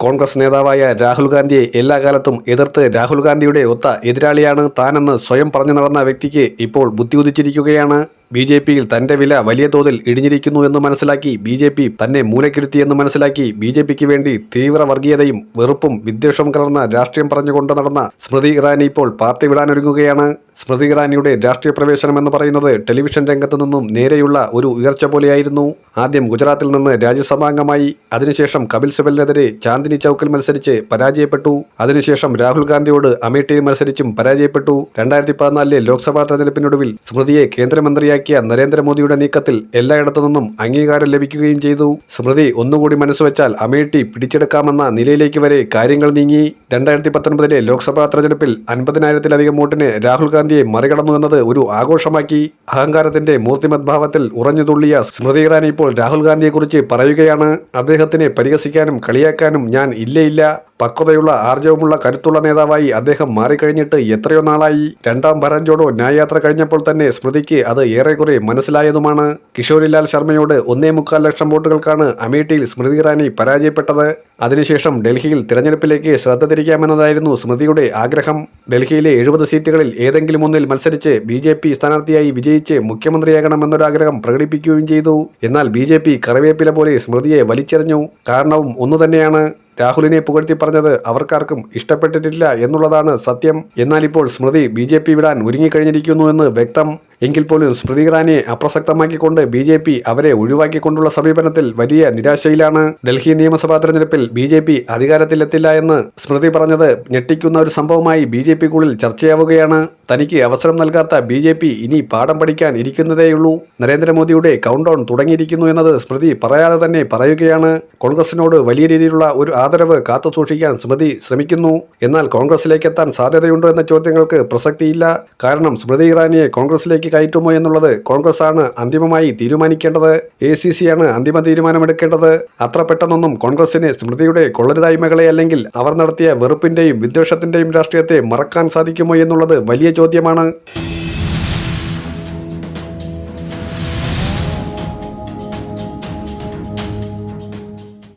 കോൺഗ്രസ് നേതാവായ രാഹുൽ ഗാന്ധിയെ എല്ലാ കാലത്തും എതിർത്ത് രാഹുൽ ഗാന്ധിയുടെ ഒത്ത എതിരാളിയാണ് താനെന്ന് സ്വയം പറഞ്ഞു നടന്ന വ്യക്തിക്ക് ഇപ്പോൾ ബുദ്ധി ഉദിച്ചിരിക്കുകയാണ് ബി ജെ പിയിൽ തന്റെ വില വലിയ തോതിൽ ഇടിഞ്ഞിരിക്കുന്നു എന്ന് മനസ്സിലാക്കി ബി ജെ പി തന്നെ മൂലക്കിരുത്തിയെന്ന് മനസ്സിലാക്കി ബി ജെ പിക്ക് വേണ്ടി തീവ്ര വർഗീയതയും വെറുപ്പും വിദ്വേഷവും കലർന്ന രാഷ്ട്രീയം പറഞ്ഞുകൊണ്ട് നടന്ന സ്മൃതി ഇറാനി ഇപ്പോൾ പാർട്ടി വിടാനൊരുങ്ങുകയാണ്. സ്മൃതി ഇറാനിയുടെ രാഷ്ട്രീയ പ്രവേശനം എന്ന് പറയുന്നത് ടെലിവിഷൻ രംഗത്തു നിന്നും നേരെയുള്ള ഒരു ഉയർച്ച പോലെയായിരുന്നു. ആദ്യം ഗുജറാത്തിൽ നിന്ന് രാജ്യസഭാംഗമായി അതിനുശേഷം കപിൽ സിബലിനെതിരെ ചാന്ദിനി ചൌക്കിൽ മത്സരിച്ച് പരാജയപ്പെട്ടു. അതിനുശേഷം രാഹുൽ ഗാന്ധിയോട് അമേഠിയിൽ മത്സരിച്ചും പരാജയപ്പെട്ടു. രണ്ടായിരത്തി പതിനാലിലെ ലോക്സഭാ തെരഞ്ഞെടുപ്പിനൊടുവിൽ സ്മൃതിയെ കേന്ദ്രമന്ത്രിയാക്കിയ നരേന്ദ്രമോദിയുടെ നീക്കത്തിൽ എല്ലായിടത്തു നിന്നും അംഗീകാരം ലഭിക്കുകയും ചെയ്തു. സ്മൃതി ഒന്നുകൂടി മനസ്സുവെച്ചാൽ അമേഠി പിടിച്ചെടുക്കാമെന്ന നിലയിലേക്ക് വരെ കാര്യങ്ങൾ നീങ്ങി. രണ്ടായിരത്തി പത്തൊൻപതിലെ ലോക്സഭാ തെരഞ്ഞെടുപ്പിൽ അൻപതിനായിരത്തിലധികം വോട്ടിന് രാഹുൽ ഗാന്ധിയെ മറികടന്നു എന്നത് ഒരു ആഘോഷമാക്കി അഹങ്കാരത്തിന്റെ മൂർത്തിമദ്ഭാവത്തിൽ ഉറഞ്ഞുതുള്ളിയ സ്മൃതി ഇറാനി ഇപ്പോൾ രാഹുൽ ഗാന്ധിയെക്കുറിച്ച് പറയുകയാണ്. അദ്ദേഹത്തിനെ പരിഹസിക്കാനും കളിയാക്കാനും ഞാൻ ഇല്ലേ ഇല്ല പക്വതയുള്ള ആർജവമുള്ള കരുത്തുള്ള നേതാവായി അദ്ദേഹം മാറിക്കഴിഞ്ഞിട്ട് എത്രയോ നാളായി. രണ്ടാം ഭരഞ്ചോടോ ന്യായയാത്ര കഴിഞ്ഞപ്പോൾ തന്നെ സ്മൃതിക്ക് അത് ഏറെക്കുറെ മനസ്സിലായതുമാണ്. കിഷോരിലാൽ ശർമ്മയോട് ഒന്നേ മുക്കാൽ ലക്ഷം വോട്ടുകൾക്കാണ് അമേഠിയിൽ സ്മൃതി ഇറാനി പരാജയപ്പെട്ടത്. അതിനുശേഷം ഡൽഹിയിൽ തിരഞ്ഞെടുപ്പിലേക്ക് ശ്രദ്ധ തിരിക്കാമെന്നതായിരുന്നു സ്മൃതിയുടെ ആഗ്രഹം. ഡൽഹിയിലെ എഴുപത് സീറ്റുകളിൽ ഏതെങ്കിലും ഒന്നിൽ മത്സരിച്ച് ബി ജെ പി സ്ഥാനാർത്ഥിയായി വിജയിച്ച് മുഖ്യമന്ത്രിയാകണമെന്നൊരാഗ്രഹം പ്രകടിപ്പിക്കുകയും ചെയ്തു. എന്നാൽ ബി ജെ പി കറിവേപ്പില പോലെ സ്മൃതിയെ വലിച്ചെറിഞ്ഞു. കാരണവും ഒന്നുതന്നെയാണ് രാഹുലിനെ പുകഴ്ത്തി പറഞ്ഞത് അവർക്കാർക്കും ഇഷ്ടപ്പെട്ടിട്ടില്ല എന്നുള്ളതാണ് സത്യം. എന്നാൽ ഇപ്പോൾ സ്മൃതി ബി ജെ പി വിടാൻ ഒരുങ്ങിക്കഴിഞ്ഞിരിക്കുന്നുവെന്ന് വ്യക്തം എങ്കിൽ പോലും സ്മൃതി ഇറാനിയെ അപ്രസക്തമാക്കിക്കൊണ്ട് ബി ജെ പി അവരെ ഒഴിവാക്കിക്കൊണ്ടുള്ള സമീപനത്തിൽ വലിയ നിരാശയിലാണ്. ഡൽഹി നിയമസഭാ തെരഞ്ഞെടുപ്പിൽ ബി ജെ പി അധികാരത്തിലെത്തില്ല എന്ന് സ്മൃതി പറഞ്ഞത് ഞെട്ടിക്കുന്ന ഒരു സംഭവമായി ബി ജെ പിക്കുള്ളിൽ ചർച്ചയാവുകയാണ്. തനിക്ക് അവസരം നൽകാത്ത ബി ജെ പി ഇനി പാഠം പഠിക്കാൻ ഇരിക്കുന്നതേയുള്ളൂ. നരേന്ദ്രമോദിയുടെ കൗണ്ട് ഡൗൺ തുടങ്ങിയിരിക്കുന്നു എന്നത് സ്മൃതി പറയാതെ തന്നെ പറയുകയാണ്. കോൺഗ്രസിനോട് വലിയ രീതിയിലുള്ള ഒരു ആദരവ് കാത്തു സൂക്ഷിക്കാൻ സ്മൃതി ശ്രമിക്കുന്നു. എന്നാൽ കോൺഗ്രസിലേക്ക് എത്താൻ സാധ്യതയുണ്ടോ എന്ന ചോദ്യങ്ങൾക്ക് പ്രസക്തിയില്ല. കാരണം സ്മൃതി ഇറാനിയെ കോൺഗ്രസിലേക്ക് കയറ്റുമോ എന്നുള്ളത് കോൺഗ്രസ് ആണ് അന്തിമമായി തീരുമാനിക്കേണ്ടത്. എ സി സി ആണ് അന്തിമ തീരുമാനമെടുക്കേണ്ടത്. അത്ര പെട്ടെന്നൊന്നും കോൺഗ്രസിന് സ്മൃതിയുടെ കൊള്ളരുതായ്മകളെ അല്ലെങ്കിൽ അവർ നടത്തിയ വെറുപ്പിന്റെയും വിദ്വേഷത്തിന്റെയും രാഷ്ട്രീയത്തെ മറക്കാൻ സാധിക്കുമോ എന്നുള്ളത് വലിയ ചോദ്യമാണ്.